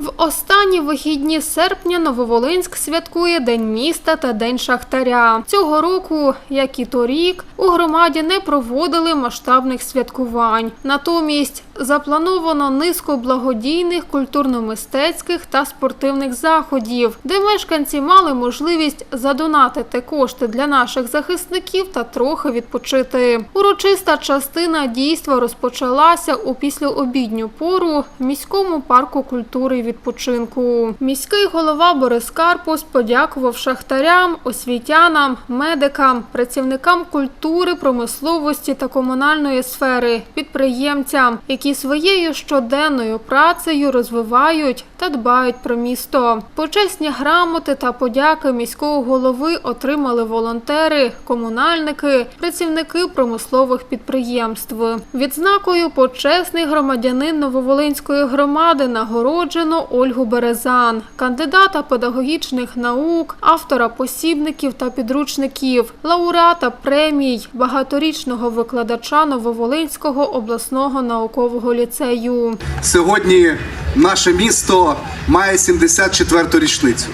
В Останні вихідні серпня Нововолинськ святкує День міста та День Шахтаря. Цього року, як і торік, у громаді не проводили масштабних святкувань. Натомість заплановано низку благодійних, культурно-мистецьких та спортивних заходів, де мешканці мали можливість задонатити кошти для наших захисників та трохи відпочити. Урочиста частина дійства розпочалася у післяобідню пору в міському парку культури і відпочинку. Міський голова Борис Карпус подякував шахтарям, освітянам, медикам, працівникам культури, промисловості та комунальної сфери, підприємцям, які своєю щоденною працею розвивають та дбають про місто. Почесні грамоти та подяки міського голови отримали волонтери, комунальники, працівники промислових підприємств. Відзнакою почесний громадянин Нововолинської громади нагороджено Ольгу Березан, кандидата педагогічних наук, автора посібників та підручників, лауреата премій, багаторічного викладача Нововолинського обласного наукового ліцею. Сьогодні наше місто має 74-ту річницю.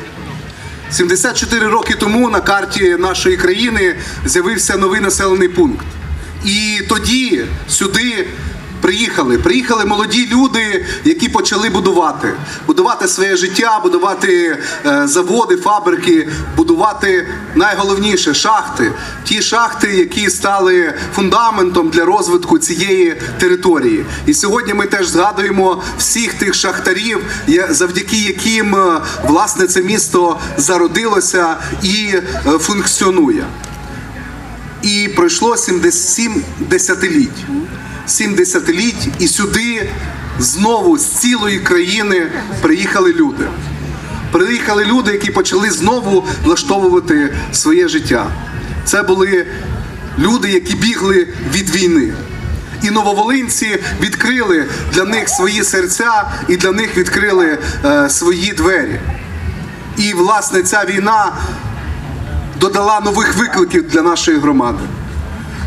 74 роки тому на карті нашої країни з'явився новий населений пункт. І тоді сюди приїхали. Приїхали молоді люди, які почали будувати. Будувати своє життя, будувати е, заводи, фабрики, будувати найголовніше шахти. Ті шахти, які стали фундаментом для розвитку цієї території. І сьогодні ми теж згадуємо всіх тих шахтарів, завдяки яким е, власне це місто зародилося і е, функціонує. І пройшло 77 десятиліть. 7 десятиліть, і сюди знову з цілої країни приїхали люди. Приїхали люди, які почали знову влаштовувати своє життя. Це були люди, які бігли від війни. І нововолинці відкрили для них свої серця і для них відкрили е, свої двері. І, власне, ця війна додала нових викликів для нашої громади.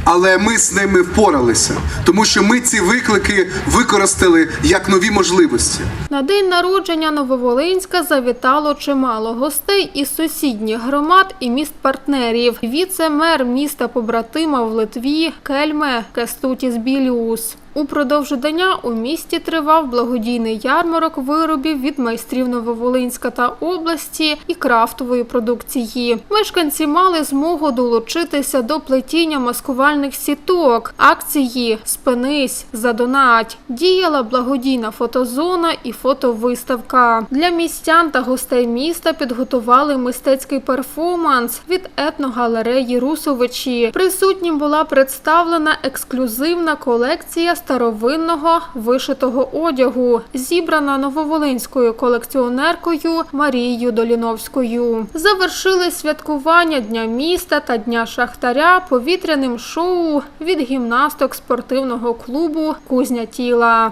Але ми з ними впоралися, тому що ми ці виклики використали як нові можливості. На день народження Нововолинська завітало чимало гостей із сусідніх громад і міст-партнерів. Віце-мер міста побратима в Литві Кельме Кестутіс Біліус. Упродовж дня у місті тривав благодійний ярмарок виробів від майстрів Нововолинська та області і крафтової продукції. Мешканці мали змогу долучитися до плетіння маскувальних сіток, акції Спинись, задонать. Діяла благодійна фотозона і фотовиставка. Для містян та гостей міста підготували мистецький перформанс від етногалереї Русовичі. Присутнім була представлена ексклюзивна колекція старовинного вишитого одягу, зібрана нововолинською колекціонеркою Марією Доліновською. Завершили святкування Дня міста та Дня Шахтаря повітряним шоу від гімнасток спортивного клубу Кузня тіла.